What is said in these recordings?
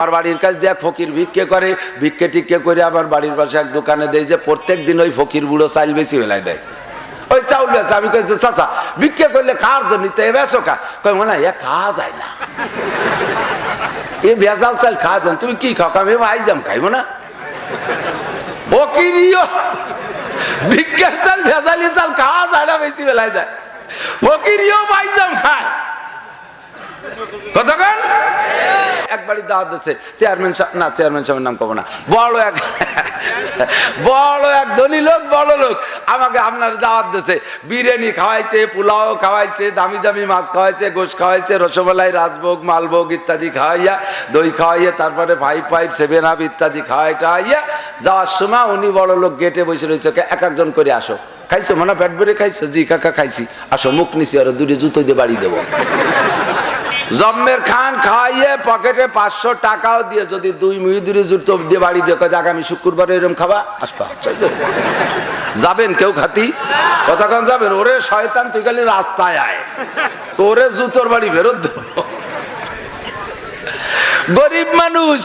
আমার বাড়ির কাছ দিয়ে ফকির ভিক্ষে করে, ভিক্ষে টিক্ষে করে আবার বাড়ির পাশে এক দোকানে দেয় যে প্রত্যেক দিন ওই ফকির বুড়ো চাইল বেশি বেলায় দেয়। ওই চাউল বেছে আমি কইছি, চাচা, ভিক্ষে করলে খাওয়ার জন্য তো এ কই মনে হয় খাওয়া যায় না। এ ভেজাল চাল খাওয়া যান তুমি কি খাও? আমি আইজাম খাইবো না ফকিরিও ভিক্ষার চাল ভেজালি চাল খাওয়া যায় না, বেশি বেলায় দেয়। ফকিরিও পাইজাম খায়। কতক্ষণ? একবারই দাওয়াত দিচ্ছে চেয়ারম্যান সাহেব না, চেয়ারম্যান সাহেবের নাম কব না। বড় এক বড় এক ধনী লোক, বড় লোক। আমাকে আপনার দাওয়াত দিচ্ছে বিরিয়ানি খাওয়াইছে, পোলাও খাওয়াইছে, দামি দামি মাছ খাওয়াইছে, গোশ খাওয়াইছে, রসমালাই, রাজভোগ, মালভোগ ইত্যাদি খাওয়াইয়া, দই খাওয়াইয়া, তারপরে ফাইভ ফাইভ সেভেন আপ ইত্যাদি খাওয়াই টাওয়াইয়া যাওয়ার সময় উনি বড় লোক গেটে বসে রয়েছে। এক একজন করে আসো। খাইছো? মানে পেট ভরে খাইছো? জি, কাকা, খাইছি। আসো, মুখ নিছি আর দুটো জুতো দিয়ে বাড়ি দেবো। জম্মের খান খাইয়ে পকেটে পাঁচশো টাকাও দিয়ে যদি দুই মিহিদুরি জুতো দিয়ে বাড়ি দিয়ে কয়, আগামী শুক্রবার এরকম খাবা আসবা। যাবেন কেউ খাতি? কতক্ষণ যাবেন? ওরে শয়তান তুই খালি রাস্তায় আয়। তোরে জুতোর বাড়ি ফেরত গরিব মানুষ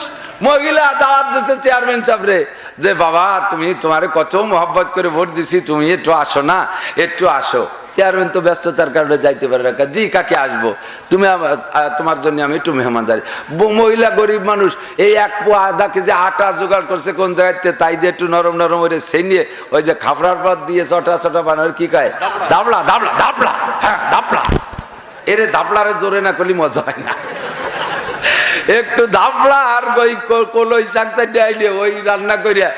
মহিলা দাওয়াত দিছে চেয়ারম্যান সাহেবরে যে বাবা তুমি তোমারে কত মহব্বত করে ভোট দিছি তুমি একটু আসো না একটু আসো। চেয়ারম্যান তো ব্যস্ততার কারণে যাইতে পারে না। জি, কাকে আসব? তুমি তোমার জন্য আমি একটু মেহমানদারি। মহিলা, গরিব মানুষ, এই এক পোয়া আধা কেজি আটা জোগাড় করছে কোন জায়গাতে তাই যে একটু নরম নরম করে সেই নিয়ে ওই যে খাফড়ার পর দিয়ে ছটা ছটা বানার কি কয়? দাবলা দাবলা দাবলা হ্যাঁ দাবলা। এরে দাবলারে জোরে না করলে মজা হয় না। একটু ধাপড়া আর ওই কলই শাক চারটে আইলে ওই রান্না করিয়া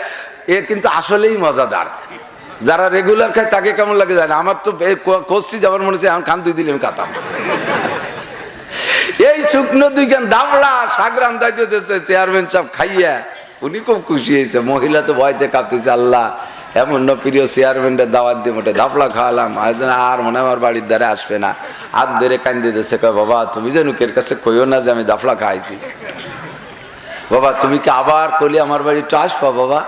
এ কিন্তু আসলেই মজাদার। যারা রেগুলার খায়, তাকে কেমন লাগে জানে? আমার তো কষছি যাবার মনে হচ্ছে, এখন খান দুই দিলে আমি কাতাম এই শুকনো দুই খান দামড়া শাক রান্দাই দিতেছে চেয়ারম্যান সাহেব খাইয়া। উনি খুব খুশি হয়েছে। মহিলা তো ভয়তে কাঁপতেছে আল্লাহ। এমন না, প্রিয় চেয়ারম্যানের দাওয়াত দিয়ে মোটে দাপলা খাওয়ালাম। আর মনে আমার বাড়ির দ্বারে আসবে না। হাত ধরে কান্দি দিতেছে কয়, বাবা, তুমি যেন কের কাছে কইও না যে আমি দাফলা খাইছি? বাবা, তুমি কি আবার কলি আমার বাড়ি একটু আসবা, বাবা?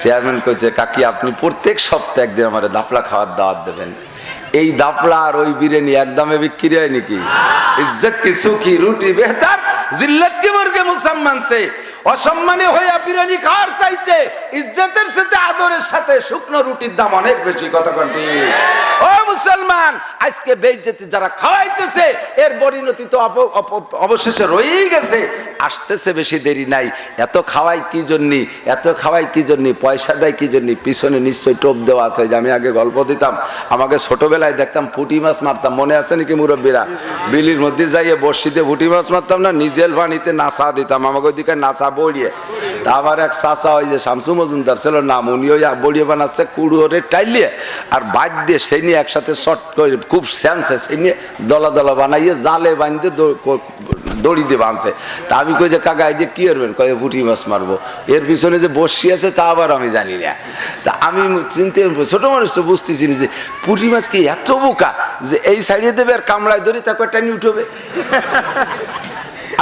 চেয়ারম্যান কইছে, কাকি, আপনি প্রত্যেক সপ্তাহে একদিন আমার দাপলা খাওয়ার দাওয়াত দেবেন। এই দাপলা আর ওই বিরিয়ানি একদমে বিক্রি হয় নাকি? ইজ্জত কি, সুখী, রুটি, বেহতার, জিল্লত কি মুরগে মুসলমান সে? অসম্মানে হইয়া বিরিয়ানি খাওয়ার চাইতে ইজ্জতের সাথে, আদরের সাথে শুকনো রুটির দাম অনেক বেশি কতক্ষণ ও মুসলমান। আজকে বেইজ্জতি যারা খাওয়াইতেছে, এর পরিণতি তো অবশেষে রয়েই গেছে। আসতেছে বেশি দেরি নাই। এত খাওয়াই কি জন্যি? এত খাওয়াই কি জন্যি? পয়সা দেয় কি জন্যি? পিছনে নিশ্চয়ই টোপ দেওয়া আছে। যে আমি আগে গল্প দিতাম, আমাকে ছোটবেলায় দেখতাম পুঁটি মাছ মারতাম। মনে আছে নাকি মুরব্বীরা? বিলির মধ্যে যাইয়ে বর্ষিতে পুঁটি মাছ মারতাম না? নিজের পানিতে নাসা দিতাম। আমাকে ওইদিকে নাসা বড়িয়ে তা আবার এক চাষা ওই যে শামসু মজুমদার ছিল নাম উনি ওই বড়িয়ে বানাচ্ছে, কুড়োরে টাইলিয়ে। আর বাদ দিয়ে সেই নিয়ে একসাথে শর্ট করে খুব স্যান্সে সেই নিয়ে দলা দলা বানাইয়ে জালে বাঁধতে দড়ি দিয়ে বাঁধছে। তা আমি কই যে, কাকা, এই যে কি করবেন কয়ে পুঁটি মাছ মারবো। এর পিছনে যে বসি আছে, তা আবার আমি জানি না। তা আমি চিনতে ছোট মানুষ তো বুঝতেছি যে, পুঁটি মাছ কি এত বোকা যে এই সাইডে দেবে আর কামড়ায় ধরি তারপর টানি উঠবে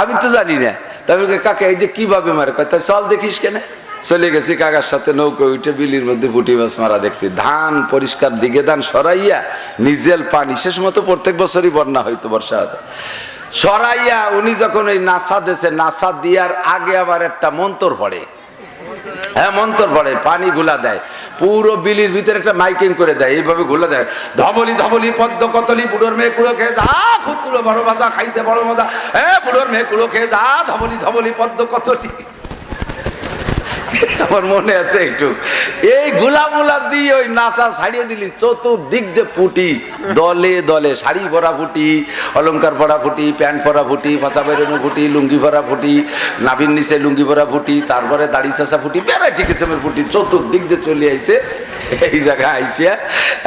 আমি তো জানি না। তবে কাকা, এই যে কীভাবে মারে? কয়, তা চল দেখিস কেন। চলে গেছি কাকার সাথে নৌকো উঠে বিলির মধ্যে পুঁটি মাছ মারা দেখতে। ধান পরিষ্কার দিকে ধান সরাইয়া নিজেল পানি, শেষ মতো প্রত্যেক বছরই বন্যা হইতো বর্ষা হতো। সরাইয়া উনি যখন ওই নাসা দেশে, নাসা দিয়ার আগে আবার একটা মন্তর পড়ে। হ্যাঁ মন্তর পড়ে, পানি গুলা দেয়। পুরো বিলির ভিতরে একটা মাইকিং করে দেয়, এইভাবে গুলা দেয়। ধবলি ধবলি, পদ্ম কতলি বুড়োর মেয়ে কুড়ো খেয়ে যা, খুব কুড়ো বড় মজা, খাইতে বড় মজা। হ্যাঁ বুড়োর মেয়ে কুড়ো খেয়ে যা, ধবলি ধবলি, পদ্ম কতলি আমার মনে আছে একটু। এই গুলাগুলা দিয়ে ওই নাসা ছাড়িয়ে দিলি, চতুর্দিক দিয়ে ফুটি দলে দলে, শাড়ি ভরা ফুটি অলংকার ভরা ফুটি প্যান্ট পরা ফুটি ফাঁসা বেরোনো ফুটি লুঙ্গি ভরা ফুটি নাভির নিচে লুঙ্গি ভরা ফুটি তারপরে দাড়ি চাষা ফুটি ভ্যারাইটি কিসমের ফুটি চতুর্দিক দিয়ে চলে আইছে এই জায়গায় আইসে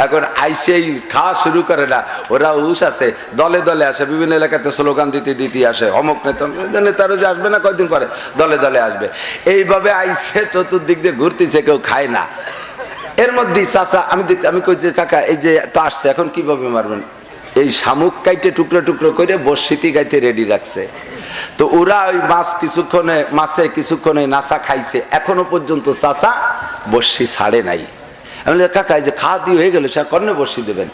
এখন আইসেই খাওয়া শুরু করে না। ওরা উস আছে, দলে দলে আসে, বিভিন্ন এলাকাতে স্লোগান দিতে দিতে আসে, অমুক নেতা নেতারও যে আসবে না, কয়দিন পরে দলে দলে আসবে। এইভাবে আইসে চতুর্দিক দিয়ে ঘুরতেছে, কেউ খায় না। এর মধ্যে চাচা, আমি দেখতে আমি কই যে, কাকা, এই যে তো আসছে, এখন কীভাবে মারবেন? এই শামুক কাইটে টুকরো টুকরো করে বর্ষিতি গাইতে রেডি রাখছে। তো ওরা ওই মাছ কিছুক্ষণে, মাছে কিছুক্ষণে নাসা খাইছে। এখনও পর্যন্ত চাচা বর্ষি ছাড়ে নাই। আমি কাকা, এই যে খাওয়া দিয়ে হয়ে গেল, সে কর্ণে বর্ষি দেবেন।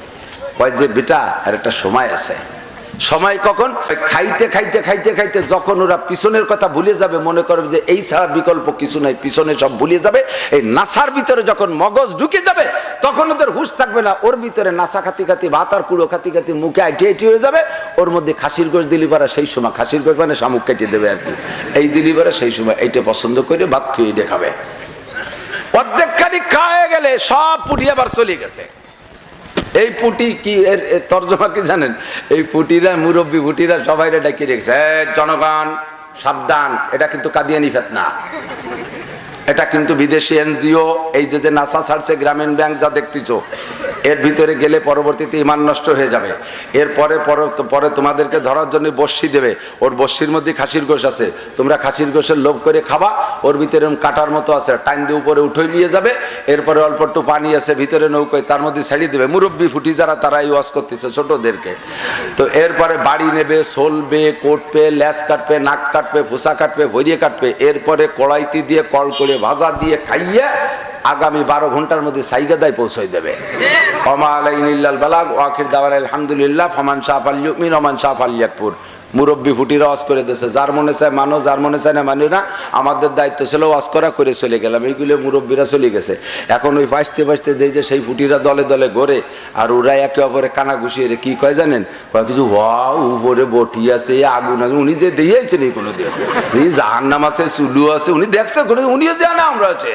কয় যে, বেটা, আর একটা সময় আছে। সময় কখন? খাইতে খাইতে খাইতে খাইতে যখন ওরা পিছনের কথা ভুলে যাবে, মনে করবে যে, এই ছাড়া বিকল্প কিছু নাই, পিছনে সব ভুলে যাবে। এই নাসার ভিতরে যখন মগজ ঢুকে যাবে, তখন ওদের হুশ থাকবে না। ওর ভিতরে নাসা খাতি খাতি, ভাত আর কুড়ো খাতি খাতি, মুখে আইটি আইটি হয়ে যাবে। ওর মধ্যে খাসির গোশ দিলি পারা সেই সময়। খাসির গোশ মানে শামুক কেটে দেবে আর কি। এই দিলি পারা সেই সময়। এইটা পছন্দ করে ভাত থুয়ে দেখাবে অর্ধেক সব পুটি আবার চলে গেছে। এই পুটি কি এর তর্জমা কি জানেন? এই পুটিরা, মুরব্বী পুটিরা সবাই ডাকিয়ে রেখেছে জনগণ, সাবধান, এটা কিন্তু কাদিয়ানি ফেতনা। এটা কিন্তু বিদেশি এনজিও, এই যে যে নাসা ছাড়ছে, গ্রামীণ ব্যাংক যা দেখতেছো এর ভিতরে গেলে পরবর্তীতে ইমান নষ্ট হয়ে যাবে। এরপরে পরে তোমাদেরকে ধরার জন্য বর্ষি দেবে। ওর বর্ষির মধ্যে খাসির গোশ আছে। তোমরা খাসির গোশের লোভ করে খাবা। ওর ভিতরে কাটার মতো আছে। টাইম দিয়ে উপরে উঠে নিয়ে যাবে। এরপরে অল্প একটু পানি আছে, ভিতরে নৌকোয় তার মধ্যে ছেড়ে দেবে। মুরব্বী ফুটি যারা তারা ওয়াশ করতেছে ছোটদেরকে। তো এরপরে বাড়ি নেবে, সলবে, কোটবে, ল্যাস কাটবে, নাক কাটবে, ফুসা কাটবে, ভরিয়ে কাটবে। এরপরে কড়াইতি দিয়ে কল করে ভাজা দিয়ে খাইয়ে আগামী বারো ঘণ্টার মধ্যে সাইগাদায় পৌঁছাই দেবে। অমা আলাইনিল্লাল বালাগ ওয়াকির দাওয়ার আলহামদুলিল্লাহ, ফমান শাহ আলিয়মিন ওমান শাহ আল ইয়াকপুর মুরব্বী ফুটিরা ওয়াজ করে দিয়েছে। যার মনে চায় মানো যার মনে চায় না মানি না, আমাদের দায়িত্ব ছিল ওয়াজ করা, করে চলে গেলাম। এইগুলো মুরব্বীরা চলে গেছে। এখন ওই বাঁচতে বাঁচতে দেই যে সেই ফুটিরা দলে দলে ঘরে, আর ওরা একে অপরে কানা ঘুষিয়ে রে, কি কয় জানেন? কয় কিছু, ওয়াও, উপরে বটি আছে, আগুন আছে। উনি যে দিয়েছেন এই কোনো দিন উনি জাহার নাম আছে, চুলু আছে, উনি দেখছে উনিও জানে আমরা আছে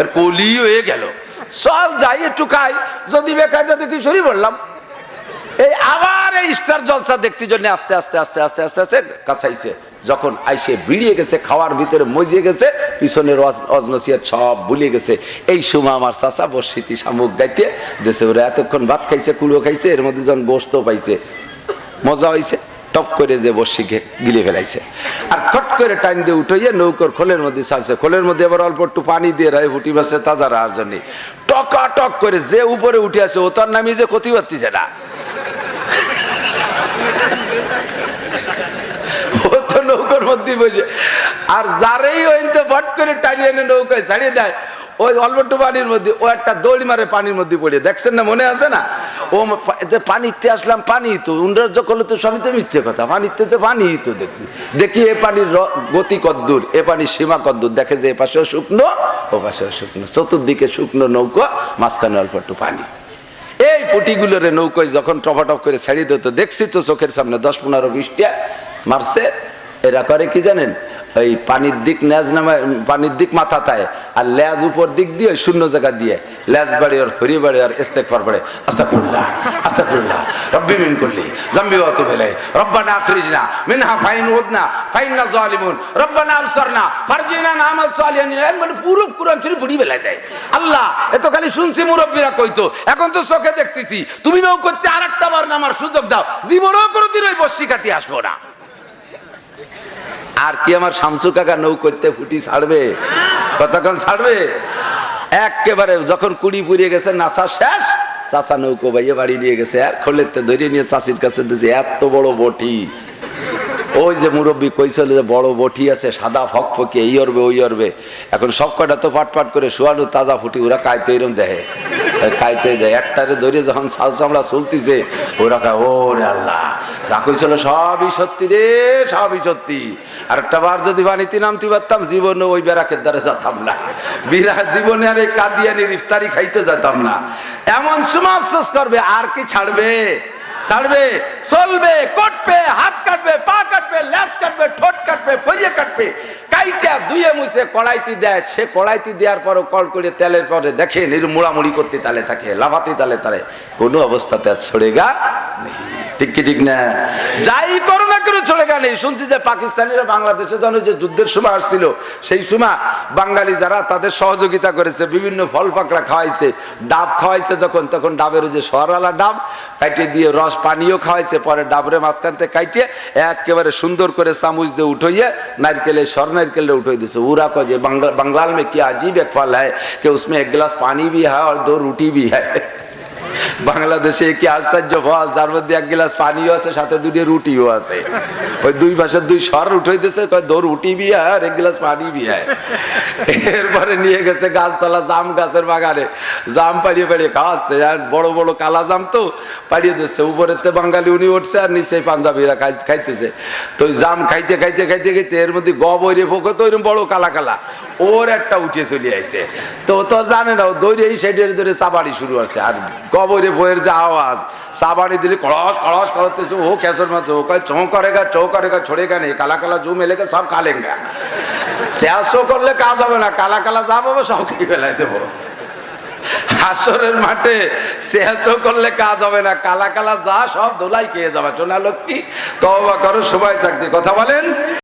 এর কলি হয়ে গেল। চল যাই, একটু খাই। যদি বেকায়দা দেখি সরি বললাম। এই আবার এই স্টার জলসা দেখতে জন্য আস্তে আস্তে আস্তে আস্তে আস্তে আস্তে কাছাইছে যখন আইসে বিড়িয়ে গেছে, খাওয়ার ভিতরে মজিয়ে গেছে, পিছনের অজনসিয়া সব ভুলে গেছে। এই সময় আমার চাচা বর্ষিতি শামুক গাইতে, দেশে ওরা এতক্ষণ ভাত খাইছে, কুড়ো খাইছে, এর মধ্যে যখন গোস্ত পাইছে, মজা হয়েছে টপ করে যে বর্ষি গিলে ফেলাইছে। আর খট করে টাইম দিয়ে উঠাইয়া নৌকর খোলের মধ্যে ছাড়ছে খোলের মধ্যে আবার অল্প একটু পানি দিয়ে রায় ফুটি বাসে তাজা রাহার জন্য। টকা, টক করে যে উপরে উঠে আছে, ও তার নামই যে ক্ষতি পারতিছে না ও তো নৌকার মধ্যে বসে। আর যারেই করে টানিয়ে এনে নৌকায় ছাড়িয়ে দেয়, ওই অল্প একটু পানির মধ্যে, ও একটা দৌড়ি মারে পানির মধ্যে পড়ে। দেখছেন না, মনে আছে না? ও পানিতে আসলাম, পানি তো উন্ডার্য করলে তো সবই তো মিথ্যে কথা। পানিতে তো পানি তো দেখি। দেখি এ পানির গতি কদ্দূর এ পানির সীমা কদ্দূর দেখে যে এ পাশেও শুকনো, ও পাশেও শুকনো। চতুর্দিকে শুকনো নৌকো, মাঝখানে অল্প পানি। এই পুটিগুলোরে নৌকোয় যখন টপাটপ করে ছেড়ে দিত, দেখছি তো চোখের সামনে দশ পনেরো বিশটা মারছে। এরা করে কি জানেন? ওই পানির দিক ন্যাজ নামে, পানির দিক মাথা তায়, আর ল্যাজ উপর দিক দিয়ে ওই শূন্য জায়গা দিয়ে, ল্যাজ বাড়ি আর ফরি বাড়ি আর ইস্তেক ফার বাড়ে। আস্তাকুল্লাহ আস্তাকুল্লাহ, রব্বি মিন করলি জাম্বি অত ভেলে রব্বানা আখরিজনা মিনহা ফাইন উদনা, ফাইননা জালিমুন রব্বানা আবসারনা, ফারজিনা নামাল সালিহান, এর মানে পুরো কুরআন শরীফ পড়ি বেলায় দেয়। আল্লাহ এত খালি শুনছি মুরব্বীরা কইতো, এখন তো চোখে দেখতেছি তুমি নৌ করতে আর একটা বার নামার সুযোগ দাও, জীবনেও কোনোদিন ওই বস্যি খাতি আসব না। আর কি আমার শামসু কাকা নৌ করতে ফুটি ছাড়বে? কতক্ষণ ছাড়বে? একেবারে যখন কুড়ি পুড়িয়ে গেছে নাসা শেষ। চাষা নৌকো বাইয়ে বাড়ি নিয়ে গেছে। আর খোলেতে ধরে নিয়ে চাষির কাছে দিয়েছে, এত বড় বটি। ওই যে মুরব্বী কইছিল যে, বড় বটি আছে, সাদা ফকফকে, এই অরবে, ওই অরবে। এখন সব কটা তো পাট করে শোয়ানো, তাজা ফুটি, ওরা কায়তো এরম দেয় কায়তো দেয় একটারে ধরে যখন সাল চামড়া চলতিছে ওরা ও রে আল্লাহ, যা কইছিল সবই সত্যি রে, সবই সত্যি। আর একটা বার যদি বানিতে নামতে পারতাম, জীবনে ওই বেড়াকের দ্বারা যেতাম না। বিরা জীবনে আর এই কাদিয়ানির রিফতারি খাইতে যেতাম না। এমন সময় আফসোস করবে, আর কি ছাড়বে? ছাড়বে, চলবে, কটবে, হাত কাটবে, পা কাটবে, ল্যাস কাটবে, ঠোঁট কাটবে, ফরিয়ে কাটবে। কাইটা দুয়ে মুছে কড়াইতি দেয়, সে কড়াইতি দেওয়ার পরও কল করে তেলের পরে দেখে নির মুড়ামুড়ি করতে তালে থাকে, লাফাতে তালে তালে। কোনো অবস্থাতে আর ছড়ে গা নেই। ঠিক কি ঠিক না যাই করো না কেন চলে গেলে শুনছি যে পাকিস্তানিরা বাংলাদেশে যখন যে যুদ্ধের সময় আসছিল সেই সময় বাঙালি যারা তাদের সহযোগিতা করেছে বিভিন্ন ফল পাকড়া খাওয়াইছে ডাব খাওয়াইছে যখন তখন ডাবের ওই যে সরালা ডাব কাটিয়ে দিয়ে রস পানিও খাওয়াইছে পরে ডাবরে মাঝখান থেকে কাটিয়ে একেবারে সুন্দর করে চামচ দিয়ে উঠাইয়ে নারকেলে সর नारियल उठो दिसे उरा को जे बंगाल बंगाल में क्या अजीब एक फल है कि उसमें एक गिलास पानी भी है और दो रोटी भी है বাংলাদেশে কি আশ্চর্য ফল যার মধ্যে এক গ্লাস পানিও আছে, সাথে দুটি রুটিও আছে। ওই দুই পাশের দুই স্বর উঠাইতেছে কয় দৌড় রুটি বিয়া আর এক গ্লাস পানি বিয়া। এরপরে নিয়ে গেছে গাছতলা জাম গাছের বাগানে। জাম পাড়িয়ে পাড়িয়ে খাওয়াচ্ছে, আর বড় বড় কালা জাম তো পাড়িয়ে দিচ্ছে। উপরেতে বাঙালি উনি উঠছে, আর নিচে পাঞ্জাবিরা খাইতেছে। তো ওই জাম খাইতে খাইতে খাইতে খাইতে এর মধ্যে গবরে ফোকে তো ওইরকম বড় কালা কালা। ওর একটা উঠে চলে আসছে তো তো জানে না, ও দৌড়ে এই সাইডের ধরে চাবাড়ি শুরু আছে আর কবরে বইয়ের যে আওয়াজ, সাবানি দিলি কড়স কড়স করতে ও ক্যাসের মতো ও কয় চৌ করে গা চৌ করে গা ছড়ে গা নেই কালা কালা জুম এলে সব কালেঙ্গা। চেয়াশো করলে কাজ হবে না, কালা কালা যা পাবো সব কি ফেলাই দেবো। হাসরের মাঠে সেহাচো করলে কাজ হবে না, কালা কালা যা সব দোলাই খেয়ে যাবে। চোনা লক্ষ্মী তবা করো সবাই থাকতে। কথা বলেন?